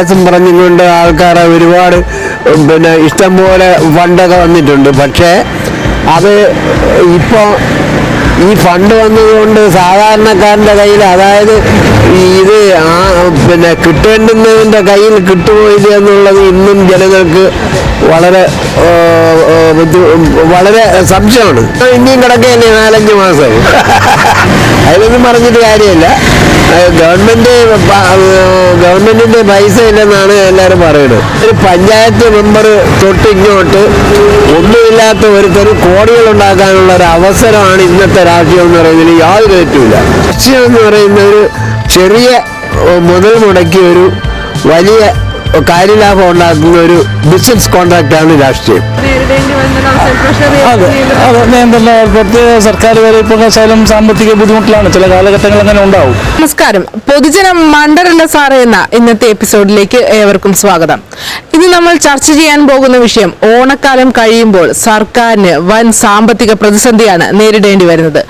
കേസും പറഞ്ഞുകൊണ്ട് ആൾക്കാരെ ഒരുപാട് പിന്നെ ഇഷ്ടംപോലെ ഫണ്ടൊക്കെ വന്നിട്ടുണ്ട്. പക്ഷേ അത് ഇപ്പോൾ ഈ ഫണ്ട് വന്നതുകൊണ്ട് സാധാരണക്കാരന്റെ കയ്യിൽ അതായത് ഇത് ആ പിന്നെ കിട്ടേണ്ടുന്നതിന്റെ കയ്യിൽ കിട്ടുപോയില്ല എന്നുള്ളത് ഇന്നും ജനങ്ങൾക്ക് വളരെ വളരെ സംശയമാണ്. ഇനിയും കിടക്കുകയല്ലേ നാലഞ്ച് മാസം. അതിലൊന്നും പറഞ്ഞിട്ട് കാര്യമില്ല. ഗവൺമെന്റ് ഗവൺമെന്റിന്റെ പൈസ ഇല്ലെന്നാണ് എല്ലാവരും പറയുന്നത്. ഒരു പഞ്ചായത്ത് മെമ്പർ തൊട്ട് ഇങ്ങോട്ട് ഒന്നുമില്ലാത്ത ഒരുത്തർ കോടികൾ ഉണ്ടാക്കാനുള്ള ഒരു അവസരമാണ് ഇന്നത്തെ രാഷ്ട്രീയം എന്ന് പറയുന്നതിൽ യാതൊരു തെറ്റുമില്ല. രാഷ്ട്രീയം എന്ന് പറയുന്ന ഒരു ചെറിയ മുതൽ മുടക്കി ഒരു വലിയ കാര്യലാഭം ഉണ്ടാക്കുന്ന ഒരു ബിസിനസ് കോൺട്രാക്റ്റാണ് രാഷ്ട്രീയം. സർക്കാർ വരെ ഇപ്പോൾ ശൈലം സാമ്പത്തിക ബുദ്ധിമുട്ടിലാണ്. ചില കാലഘട്ടങ്ങൾ അങ്ങനെ ഉണ്ടാവും. നമസ്കാരം. പൊതുജനം മണ്ടരല്ല സാറേ എന്ന ഇന്നത്തെ എപ്പിസോഡിലേക്ക് ഏവർക്കും സ്വാഗതം. ഇന്ന് നമ്മൾ ചർച്ച ചെയ്യാൻ പോകുന്ന വിഷയം ഓണക്കാലം കഴിയുമ്പോൾ സർക്കാരിന് വൻ സാമ്പത്തിക പ്രതിസന്ധിയാണ് നേരിടേണ്ടി വരുന്നത്.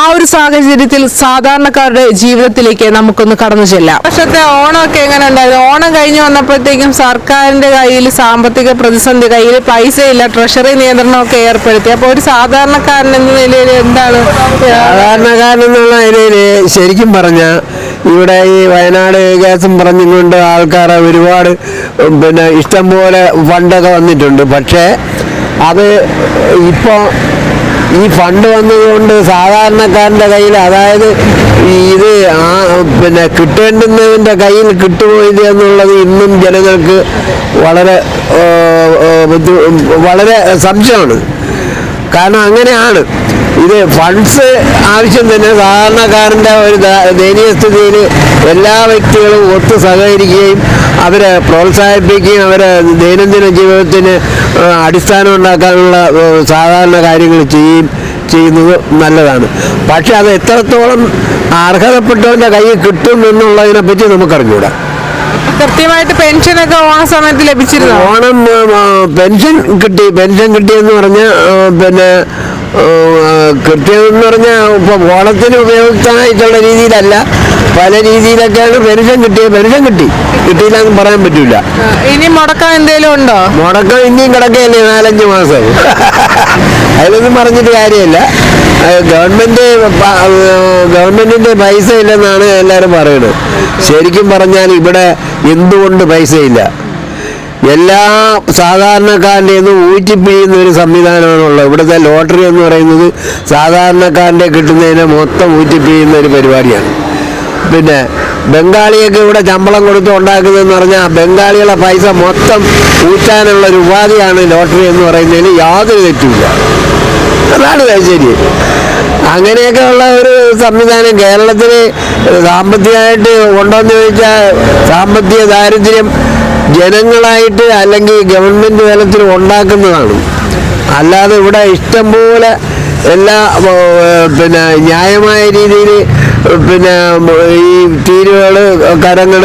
ആ ഒരു സാഹചര്യത്തിൽ സാധാരണക്കാരുടെ ജീവിതത്തിലേക്ക് നമുക്കൊന്ന് കടന്നു ചെല്ലാം. വർഷത്തെ ഓണമൊക്കെ എങ്ങനെ ഉണ്ടായിരുന്നു? ഓണം കഴിഞ്ഞു വന്നപ്പോഴത്തേക്കും സർക്കാരിന്റെ കയ്യിൽ സാമ്പത്തിക പ്രതിസന്ധി കയ്യിൽ പൈസ ഇല്ല ട്രഷറി നിയന്ത്രണമൊക്കെ ഏർപ്പെടുത്തി. അപ്പോൾ ഒരു സാധാരണക്കാരൻ എന്ന നിലയിൽ എന്താണ് സാധാരണക്കാരൻ എന്നുള്ള നിലയിൽ ശരിക്കും പറഞ്ഞ ഇവിടെ ഈ വയനാട് കേസും പറഞ്ഞുകൊണ്ട് ആൾക്കാരെ ഒരുപാട് പിന്നെ ഇഷ്ടംപോലെ ഫണ്ടൊക്കെ വന്നിട്ടുണ്ട്. പക്ഷേ അത് ഇപ്പോൾ ഈ ഫണ്ട് വന്നതുകൊണ്ട് സാധാരണക്കാരന്റെ കയ്യിൽ അതായത് ഇത് ആ പിന്നെ കിട്ടേണ്ടുന്നതിന്റെ കയ്യിൽ കിട്ടുപോയത് എന്നുള്ളത് ഇന്നും ജനങ്ങൾക്ക് വളരെ വളരെ സംശയമാണ്. കാരണം അങ്ങനെയാണ്. ഇത് ഫണ്ട്സ് ആവശ്യം തന്നെ സാധാരണക്കാരന്റെ ഒരു ദയനീയ സ്ഥിതിയിൽ എല്ലാ വ്യക്തികളും ഒത്തു സഹകരിക്കുകയും അവരെ പ്രോത്സാഹിപ്പിക്കുകയും അവരെ ദൈനംദിന ജീവിതത്തിന് അടിസ്ഥാനം ഉണ്ടാക്കാനുള്ള സാധാരണ കാര്യങ്ങൾ ചെയ്യും ചെയ്യുന്നത് നല്ലതാണ്. പക്ഷേ അത് എത്രത്തോളം അർഹതപ്പെട്ടവന്റെ കയ്യിൽ കിട്ടും എന്നുള്ളതിനെ പറ്റി നമുക്കറിഞ്ഞൂടാ. കൃത്യമായിട്ട് പെൻഷനൊക്കെ ഓണ സമയത്ത് ലഭിച്ചിരുന്നു? ഓണം പെൻഷൻ കിട്ടി പെൻഷൻ കിട്ടിയെന്ന് പറഞ്ഞ് പിന്നെ ആ, കിട്ടിയതെന്ന് പറഞ്ഞാൽ ഇപ്പം ഓണത്തിന് ഉപയോഗിക്കാനായിട്ടുള്ള രീതിയിലല്ല. പല രീതിയിലൊക്കെയാണ് പെൻഷൻ കിട്ടിയത്. പെൻഷൻ കിട്ടി. കിട്ടിയില്ല എന്ന് പറയാൻ പറ്റൂല. ഇനി മുടക്കം എന്തെങ്കിലും ഉണ്ടോ? മുടക്കം ഇനിയും കിടക്കുകയല്ലേ നാലഞ്ച് മാസം. അതിലൊന്നും പറഞ്ഞിട്ട് കാര്യമില്ല. ഗവൺമെന്റ് ഗവൺമെന്റിന്റെ പൈസ ഇല്ലെന്നാണ് എല്ലാവരും പറയുന്നത്. ശരിക്കും പറഞ്ഞാൽ ഇവിടെ എന്തുകൊണ്ട് പൈസയില്ല? എല്ലാ സാധാരണക്കാരന്റെ നിന്ന് ഊറ്റിപ്പിഴിയുന്ന ഒരു സംവിധാനമാണുള്ളത്. ഇവിടുത്തെ ലോട്ടറി എന്ന് പറയുന്നത് സാധാരണക്കാരന്റെ കിട്ടുന്നതിനെ മൊത്തം ഊറ്റിപ്പിഴിയുന്ന ഒരു പരിപാടിയാണ്. പിന്നെ ബംഗാളിയൊക്കെ ഇവിടെ ശമ്പളം കൊടുത്ത് ഉണ്ടാക്കുന്നതെന്ന് പറഞ്ഞാൽ ബംഗാളികളെ പൈസ മൊത്തം ഊറ്റാനുള്ള ഒരു ഉപാധിയാണ് ലോട്ടറി എന്ന് പറയുന്നതിന് യാതൊരു തെറ്റുമില്ല. അതാണ് ശരി. അങ്ങനെയൊക്കെ ഉള്ള ഒരു സംവിധാനം കേരളത്തിൽ സാമ്പത്തികമായിട്ട് ഉണ്ടോയെന്ന് ചോദിച്ചാൽ സാമ്പത്തിക ദാരിദ്ര്യം ജനങ്ങളായിട്ട് അല്ലെങ്കിൽ ഗവൺമെന്റ് തലത്തിൽ ഉണ്ടാക്കുന്നതാണ്. അല്ലാതെ ഇവിടെ ഇഷ്ടം പോലെ എല്ലാ പിന്നെ ന്യായമായ രീതിയിൽ പിന്നെ ഈ തീരുവകൾ കരങ്ങൾ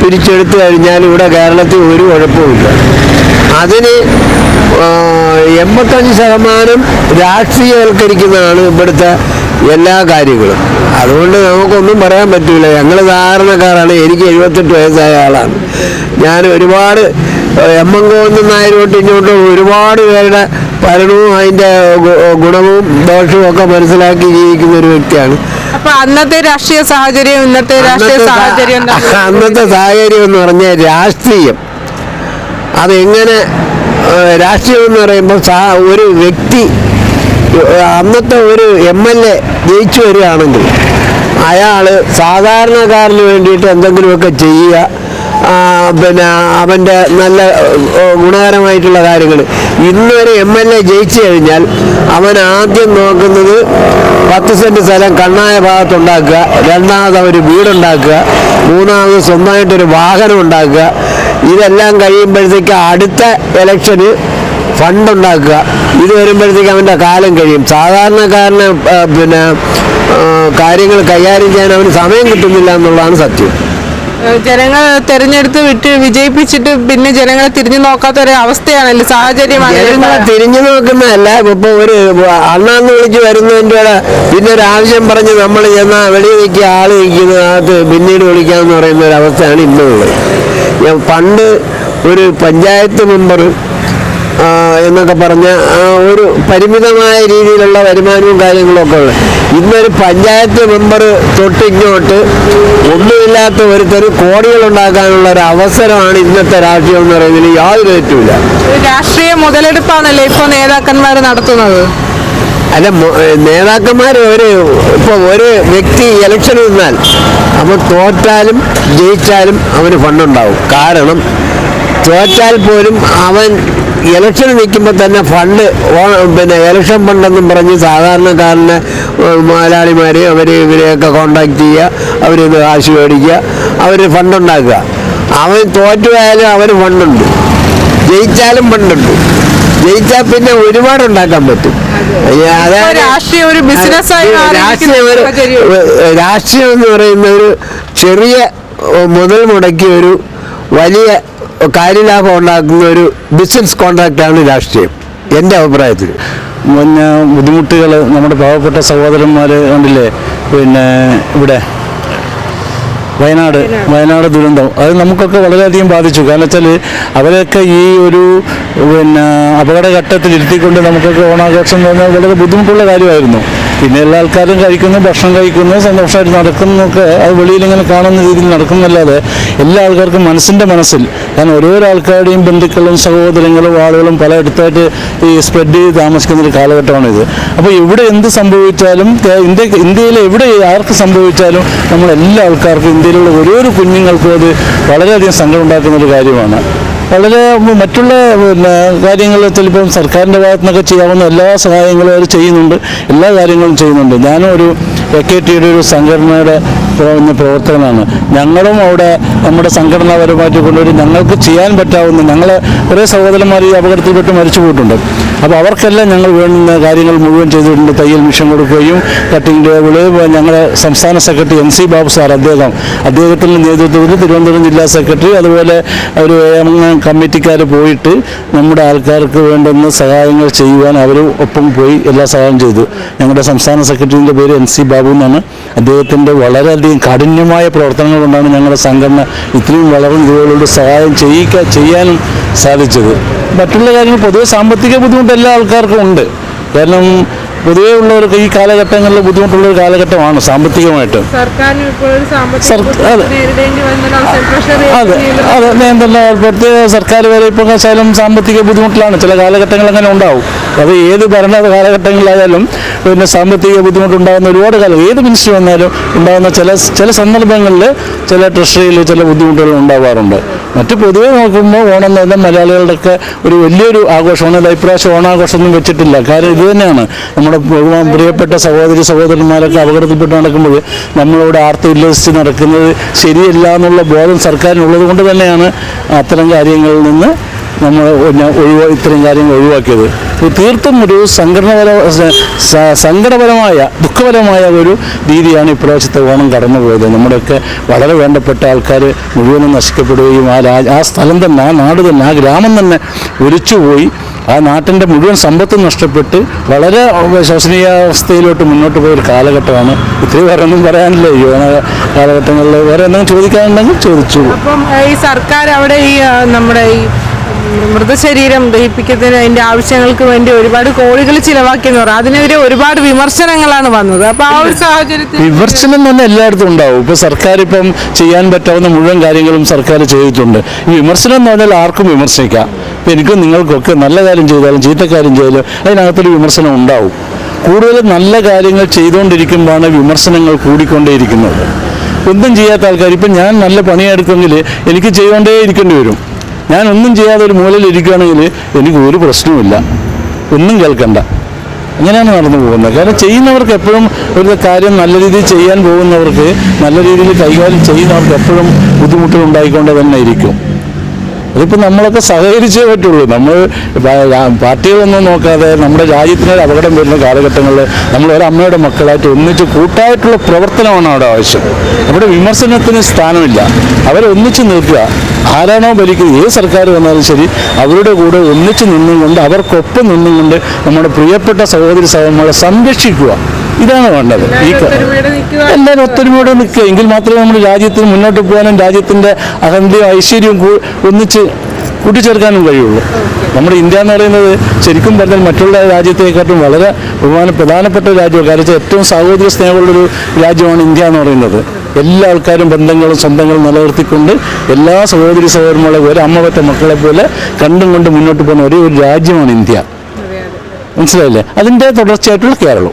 പിരിച്ചെടുത്തു കഴിഞ്ഞാൽ ഇവിടെ കേരളത്തിൽ ഒരു കുഴപ്പമില്ല അതിന് എൺപത്തഞ്ച് ശതമാനം രാഷ്ട്രീയവൽക്കരിക്കുന്നതാണ് ഇവിടുത്തെ എല്ലാ കാര്യങ്ങളും. അതുകൊണ്ട് നമുക്കൊന്നും പറയാൻ പറ്റില്ല ഞങ്ങൾ സാധാരണക്കാരാണ്. എനിക്ക് എഴുപത്തെട്ട് വയസ്സായ ആളാണ്. ഞാൻ ഒരുപാട് എം എം ഗോവിന്ദൻ നായർ തൊട്ട് ഇങ്ങോട്ട് ഒരുപാട് പേരുടെ ഭരണവും അതിന്റെ ഗുണവും ദോഷവും ഒക്കെ മനസ്സിലാക്കി ജീവിക്കുന്ന ഒരു വ്യക്തിയാണ്. അപ്പൊ അന്നത്തെ രാഷ്ട്രീയ സാഹചര്യം ഇന്നത്തെ രാഷ്ട്രീയ സാഹചര്യം അന്നത്തെ സാഹചര്യം എന്ന് പറഞ്ഞാൽ രാഷ്ട്രീയം. അതെങ്ങനെ രാഷ്ട്രീയം എന്ന് പറയുമ്പോൾ ഒരു വ്യക്തി അന്നത്തെ ഒരു എം എൽ എ ജയിച്ചു വരികയാണെങ്കിൽ അയാൾ സാധാരണക്കാരന് വേണ്ടിയിട്ട് എന്തെങ്കിലുമൊക്കെ ചെയ്യുക പിന്നെ അവന്റെ നല്ല ഗുണകരമായിട്ടുള്ള കാര്യങ്ങൾ. ഇന്നൊരു എം എൽ എ ജയിച്ചു കഴിഞ്ഞാൽ അവൻ ആദ്യം നോക്കുന്നത് പത്ത് സെന്റ് സ്ഥലം കണ്ണായ ഭാഗത്തുണ്ടാക്കുക രണ്ടാമത് അവർ വീടുണ്ടാക്കുക മൂന്നാമത് സ്വന്തമായിട്ടൊരു വാഹനം ഉണ്ടാക്കുക ഇതെല്ലാം കഴിയുമ്പോഴത്തേക്ക് അടുത്ത ഇലക്ഷന് ഫണ്ട് ഉണ്ടാക്കുക. ഇത് വരുമ്പോഴത്തേക്ക് അവന്റെ കാലം കഴിയും. സാധാരണക്കാരന് പിന്നെ കാര്യങ്ങൾ കൈകാര്യം ചെയ്യാൻ അവന് സമയം കിട്ടുന്നില്ല എന്നുള്ളതാണ് സത്യം. ജനങ്ങൾ തെരഞ്ഞെടുത്ത് വിട്ട് വിജയിപ്പിച്ചിട്ട് പിന്നെ ജനങ്ങളെ തിരിഞ്ഞു നോക്കാത്ത ഒരു അവസ്ഥയാണല്ലോ സാഹചര്യമാണ് ജനങ്ങളെ തിരിഞ്ഞു നോക്കുന്നതല്ല. ഇപ്പൊ ഒരു അണ്ണാന്ന് വിളിച്ച് വരുന്നതിന്റെ പിന്നെ ഒരു ആവശ്യം പറഞ്ഞ് നമ്മൾ ചെന്നാ വെളിയിൽ നിൽക്കുക ആൾ അത് പിന്നീട് വിളിക്കാമെന്ന് പറയുന്ന ഒരു അവസ്ഥയാണ് ഇന്നുള്ളത്. ഞാൻ പണ്ട് ഒരു പഞ്ചായത്ത് മെമ്പർ എന്നൊക്കെ പറഞ്ഞ ഒരു പരിമിതമായ രീതിയിലുള്ള വരുമാനവും കാര്യങ്ങളൊക്കെ ഉള്ളത് ഇന്നൊരു പഞ്ചായത്ത് മെമ്പർ തൊട്ടിങ്ങോട്ട് ഒന്നുമില്ലാത്ത ഒരുത്തർ കോടികൾ ഉണ്ടാക്കാനുള്ള ഒരു അവസരമാണ് ഇന്നത്തെ രാഷ്ട്രീയം എന്ന് പറയുന്നതിന് യാതൊരു തെറ്റുമില്ല. രാഷ്ട്രീയ മുതലെടുപ്പാണല്ലേ ഇപ്പൊ നേതാക്കന്മാർ നടത്തുന്നത്? അല്ല നേതാക്കന്മാർ ഒരു ഇപ്പോൾ ഒരു വ്യക്തി ഇലക്ഷൻ നിന്നാൽ അവൻ തോറ്റാലും ജയിച്ചാലും അവന് ഫണ്ടുണ്ടാവും കാരണം തോറ്റാൽ പോലും അവൻ ഇലക്ഷൻ നിൽക്കുമ്പോൾ തന്നെ ഫണ്ട് പിന്നെ ഇലക്ഷൻ ഫണ്ടെന്നും പറഞ്ഞ് സാധാരണക്കാരനെ മുതലാളിമാർ അവർ ഇവരെയൊക്കെ കോണ്ടാക്ട് ചെയ്യുക അവരിത് കാശ് മേടിക്കുക അവർ ഫണ്ടുണ്ടാക്കുക അവൻ തോറ്റുപോയാലും അവന് ഫണ്ടുണ്ട് ജയിച്ചാലും ഫണ്ടുണ്ട് ജയിച്ചാൽ പിന്നെ ഒരുപാട് ഉണ്ടാക്കാൻ പറ്റും രാഷ്ട്രീയം ഒരു ബിസിനസ്സായി എന്ന് പറയുന്ന ഒരു ചെറിയ മുതൽ മുടക്കിയ ഒരു വലിയ കാര്യലാഭം ഉണ്ടാക്കുന്ന ഒരു ബിസിനസ് കോൺട്രാക്റ്റാണ് രാഷ്ട്രീയം. എന്റെ അഭിപ്രായത്തിൽ. പിന്നെ ബുദ്ധിമുട്ടുകൾ നമ്മുടെ പാവപ്പെട്ട സഹോദരന്മാർ കണ്ടില്ലേ? പിന്നെ ഇവിടെ വയനാട് വയനാട്. ദുരന്തം. അത് നമുക്കൊക്കെ വളരെയധികം ബാധിച്ചു. കാരണം വെച്ചാൽ അവരൊക്കെ ഈ ഒരു പിന്നെ അപകടഘട്ടത്തിൽ ഇരുത്തിക്കൊണ്ട് നമുക്കൊക്കെ ഓണാഘോഷം എന്ന് പറഞ്ഞാൽ വളരെ ബുദ്ധിമുട്ടുള്ള കാര്യമായിരുന്നു. പിന്നെ എല്ലാ ആൾക്കാരും കഴിക്കുന്നു ഭക്ഷണം കഴിക്കുന്നു സന്തോഷമായിട്ട് നടക്കുന്നൊക്കെ അത് വെളിയിൽ ഇങ്ങനെ കാണുന്ന രീതിയിൽ നടക്കുന്നല്ലാതെ എല്ലാ ആൾക്കാർക്കും മനസ്സിന്റെ മനസ്സിൽ കാരണം ഓരോരോ ആൾക്കാരുടെയും ബന്ധുക്കളും സഹോദരങ്ങളും ആളുകളും പലയിടത്തായിട്ട് ഈ സ്പ്രെഡ് ചെയ്ത് താമസിക്കുന്ന ഒരു കാലഘട്ടമാണിത് അപ്പോൾ ഇവിടെ എന്ത് സംഭവിച്ചാലും ഇന്ത്യ ഇന്ത്യയിൽ എവിടെ ആർക്ക് സംഭവിച്ചാലും നമ്മൾ എല്ലാ ആൾക്കാർക്കും ഇന്ത്യയിലുള്ള ഓരോരോ കുഞ്ഞുങ്ങൾക്കും അത് വളരെയധികം സങ്കടം ഉണ്ടാക്കുന്ന ഒരു കാര്യമാണ്. വളരെ മറ്റുള്ള പിന്നെ കാര്യങ്ങൾ ചിലപ്പം സർക്കാരിന്റെ ഭാഗത്തു നിന്നൊക്കെ ചെയ്യാവുന്ന എല്ലാ സഹായങ്ങളും അവർ ചെയ്യുന്നുണ്ട്. എല്ലാ കാര്യങ്ങളും ചെയ്യുന്നുണ്ട്. ഞാനും ഒരു എ കെ ടിയുടെ ഒരു സംഘടനയുടെ പ്രവർത്തകനാണ് ഞങ്ങളും അവിടെ നമ്മുടെ സംഘടനാപരമായിട്ട് കൊണ്ടുവരും. ഞങ്ങൾക്ക് ചെയ്യാൻ പറ്റാവുന്ന ഞങ്ങൾ കുറേ സഹോദരന്മാർ ഈ അപകടത്തിൽപ്പെട്ട് മരിച്ചു പോയിട്ടുണ്ട് അപ്പോൾ അവർക്കെല്ലാം ഞങ്ങൾ വേണ്ടുന്ന കാര്യങ്ങൾ മുഴുവൻ ചെയ്തിട്ടുണ്ട്. തയ്യൽ മിഷൻ കൊടുക്കുകയും കട്ടിംഗ് ടേബിൾ ഞങ്ങളുടെ സംസ്ഥാന secretary M C Babu sir അദ്ദേഹം അദ്ദേഹത്തിന്റെ നേതൃത്വത്തിൽ തിരുവനന്തപുരം ജില്ലാ സെക്രട്ടറി അതുപോലെ ഒരു കമ്മിറ്റിക്കാർ പോയിട്ട് നമ്മുടെ ആൾക്കാർക്ക് വേണ്ടുന്ന സഹായങ്ങൾ ചെയ്യുവാൻ അവർ ഒപ്പം പോയി എല്ലാ സഹായം ചെയ്തു. ഞങ്ങളുടെ സംസ്ഥാന സെക്രട്ടറിന്റെ പേര് എം സി ബാബു എന്നാണ് അദ്ദേഹത്തിന്റെ വളരെയധികം കാഠിന്യമായ പ്രവർത്തനങ്ങൾ കൊണ്ടാണ് ഞങ്ങളുടെ സംഘടന ഇത്രയും വളരും ഇതുപോലുള്ള സഹായം ചെയ്യിക്ക ചെയ്യാനും സാധിച്ചത്. മറ്റുള്ള കാര്യങ്ങൾ പൊതുവെ സാമ്പത്തിക ബുദ്ധിമുട്ട് എല്ലാ ആൾക്കാർക്കും ഉണ്ട്. കാരണം പൊതുവേ ഉള്ളവർക്ക് ഈ കാലഘട്ടങ്ങളിൽ ബുദ്ധിമുട്ടുള്ള ഒരു കാലഘട്ടമാണ് സാമ്പത്തികമായിട്ട്. അതെ. അതെ നിയന്ത്രണ ഏർപ്പെടുത്തി സർക്കാർ വരെ ഇപ്പോൾ ശകലം സാമ്പത്തിക ബുദ്ധിമുട്ടിലാണ്. ചില കാലഘട്ടങ്ങൾ അങ്ങനെ ഉണ്ടാവും. അത് ഏത് ഭരണ കാലഘട്ടങ്ങളിലായാലും പിന്നെ സാമ്പത്തിക ബുദ്ധിമുട്ടുണ്ടാകുന്ന ഒരുപാട് കാലം. ഏത് മിനിസ്റ്റർ വന്നാലും ഉണ്ടാകുന്ന ചില ചില സന്ദർഭങ്ങളിൽ ചില ട്രഷറിയിൽ ചില ബുദ്ധിമുട്ടുകൾ ഉണ്ടാവാറുണ്ട്. മറ്റ് പൊതുവെ നോക്കുമ്പോൾ ഓണം എന്ന് പറഞ്ഞാൽ മലയാളികളുടെയൊക്കെ ഒരു വലിയൊരു ആഘോഷമാണ്. ഇപ്രാവശ്യം ഓണാഘോഷമൊന്നും വെച്ചിട്ടില്ല. കാരണം ഇത് തന്നെയാണ്. നമ്മുടെ പ്രിയപ്പെട്ട സഹോദരി സഹോദരന്മാരൊക്കെ അപകടത്തിൽപ്പെട്ട് നടക്കുമ്പോൾ നമ്മളിവിടെ ആർത്തി ഉല്ലസിച്ച് നടക്കുന്നത് ശരിയല്ല എന്നുള്ള ബോധം സർക്കാരിനുള്ളത് കൊണ്ട് തന്നെയാണ് അത്തരം കാര്യങ്ങളിൽ നിന്ന് നമ്മൾ ഒഴിവാ ഇത്തരം കാര്യങ്ങൾ ഒഴിവാക്കിയത്. തീർത്തും ഒരു സംഘടനപര സങ്കടപരമായ ദുഃഖപരമായ ഒരു രീതിയാണ് ഇപ്രാവശ്യത്തെ ഓണം കടന്നുപോയത്. നമ്മുടെയൊക്കെ വളരെ വേണ്ടപ്പെട്ട ആൾക്കാർ മുഴുവനും നശിക്കപ്പെടുകയും ആ ആ സ്ഥലം തന്നെ ആ നാട് തന്നെ ആ ഗ്രാമം തന്നെ ഒലിച്ചുപോയി. ആ നാട്ടിന്റെ മുഴുവൻ സമ്പത്തും നഷ്ടപ്പെട്ട് വളരെ ശോചനീയാവസ്ഥയിലോട്ട് മുന്നോട്ട് പോയ ഒരു കാലഘട്ടമാണ്. ഇത്രയും വേറെ ഒന്നും പറയാനില്ല? ഈ കാലഘട്ടങ്ങളിൽ വേറെ എന്തെങ്കിലും ചോദിക്കാനുണ്ടെങ്കിൽ ചോദിച്ചു. അപ്പം ഈ സർക്കാർ അവിടെ ഈ നമ്മുടെ ഈ മൃതശരീരം ദഹിപ്പിക്കുന്നതിന് അതിന്റെ ആവശ്യങ്ങൾക്ക് വേണ്ടി ഒരുപാട് കോടികൾ ചിലവാക്കിയെന്ന് പറയാം. അതിനെതിരെ ഒരുപാട് വിമർശനങ്ങളാണ് വന്നത്. അപ്പൊ ആ ഒരു സാഹചര്യത്തിൽ വിമർശനം തന്നെ എല്ലായിടത്തും ഉണ്ടാവും. ഇപ്പോൾ സർക്കാർ ഇപ്പം ചെയ്യാൻ പറ്റാവുന്ന മുഴുവൻ കാര്യങ്ങളും സർക്കാർ ചെയ്തിട്ടുണ്ട്. ഈ വിമർശനം എന്ന് പറഞ്ഞാൽ ആർക്കും വിമർശിക്കാം. ഇപ്പം എനിക്കും നിങ്ങൾക്കൊക്കെ നല്ല കാര്യം ചെയ്താലും ചീത്തക്കാര്യം ചെയ്താലും അതിനകത്തൊരു വിമർശനം ഉണ്ടാവും. കൂടുതൽ നല്ല കാര്യങ്ങൾ ചെയ്തുകൊണ്ടിരിക്കുമ്പോഴാണ് വിമർശനങ്ങൾ കൂടിക്കൊണ്ടേയിരിക്കുന്നത്. ഒന്നും ചെയ്യാത്ത ആൾക്കാർ ഇപ്പം ഞാൻ നല്ല പണിയെടുക്കുമെങ്കിൽ എനിക്ക് ചെയ്തുകൊണ്ടേ ഇരിക്കേണ്ടി വരും. ഞാൻ ഒന്നും ചെയ്യാതെ ഒരു മൂലയിൽ ഇരിക്കുകയാണെങ്കിൽ എനിക്ക് ഒരു പ്രശ്നവുമില്ല. ഒന്നും കേൾക്കണ്ട. അങ്ങനെയാണ് നടന്നു പോകുന്നത്. കാരണം ചെയ്യുന്നവർക്ക് എപ്പോഴും ഒരു കാര്യം നല്ല രീതിയിൽ ചെയ്യാൻ പോകുന്നവർക്ക് നല്ല രീതിയിൽ കൈകാര്യം ചെയ്യുന്നവർക്ക് എപ്പോഴും ബുദ്ധിമുട്ടുകൾ ഉണ്ടായിക്കൊണ്ട് തന്നെ ഇരിക്കും. അതിപ്പോൾ നമ്മളൊക്കെ സഹകരിച്ചേ പറ്റുള്ളൂ. നമ്മൾ പാർട്ടികളൊന്നും നോക്കാതെ നമ്മുടെ രാജ്യത്തിനൊരു അപകടം വരുന്ന കാലഘട്ടങ്ങളിൽ നമ്മൾ ഒരമ്മയുടെ മക്കളായിട്ട് ഒന്നിച്ച് കൂട്ടായിട്ടുള്ള പ്രവർത്തനമാണ് അവിടെ ആവശ്യം. അവിടെ വിമർശനത്തിന് സ്ഥാനമില്ല. അവരെ ഒന്നിച്ച് നിൽക്കുക ആരാണോ ഭരിക്കുന്നത് ഏത് സർക്കാർ വന്നാലും ശരി അവരുടെ കൂടെ ഒന്നിച്ച് നിന്നുകൊണ്ട് അവർക്കൊപ്പം നിന്നുകൊണ്ട് നമ്മുടെ പ്രിയപ്പെട്ട സഹോദരി സഹോദരങ്ങളെ സംരക്ഷിക്കുക. ഇതാണ് വേണ്ടത്. ഈ എല്ലാവരും ഒത്തൊരുമയോടെ നിൽക്കുക. എങ്കിൽ മാത്രമേ നമ്മുടെ രാജ്യത്തിന് മുന്നോട്ട് പോകാനും രാജ്യത്തിന്റെ അഹന്തയും ഐശ്വര്യവും ഒന്നിച്ച് കൂട്ടിച്ചേർക്കാനും കഴിയുള്ളൂ. നമ്മുടെ ഇന്ത്യ എന്ന് പറയുന്നത് ശരിക്കും പറഞ്ഞാൽ മറ്റുള്ള രാജ്യത്തെക്കാട്ടും വളരെ ബഹുമാന പ്രധാനപ്പെട്ട രാജ്യമാണ്. കാരണം വെച്ചാൽ ഏറ്റവും സാഹോദര്യ സ്നേഹമുള്ളൊരു രാജ്യമാണ് ഇന്ത്യ എന്ന് പറയുന്നത്. എല്ലാ ആൾക്കാരും ബന്ധങ്ങളും സ്വന്തങ്ങളും നിലനിർത്തിക്കൊണ്ട് എല്ലാ സഹോദരി സഹോദരന്മാരെ പോലെ അമ്മ പറ്റ മക്കളെ പോലെ കണ്ടും കൊണ്ട് മുന്നോട്ട് പോകുന്ന ഒരേ ഒരു രാജ്യമാണ് ഇന്ത്യ. മനസ്സിലായില്ലേ? അതിന്റെ തുടർച്ചയായിട്ടുള്ള കേരളം.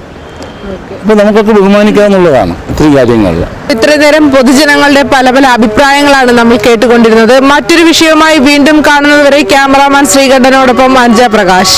അപ്പോൾ നമുക്കൊക്കെ ബഹുമാനിക്കാന്നുള്ളതാണ് ഇത്രയും കാര്യങ്ങളിൽ ഇത്രതരം പൊതുജനങ്ങളുടെ പല പല അഭിപ്രായങ്ങളാണ് നമ്മൾ കേട്ടുകൊണ്ടിരുന്നത്. മറ്റൊരു വിഷയവുമായി വീണ്ടും കാണുന്നതുവരെ ക്യാമറാമാൻ ശ്രീകണ്ഠനോടൊപ്പം അഞ്ജ പ്രകാശ്.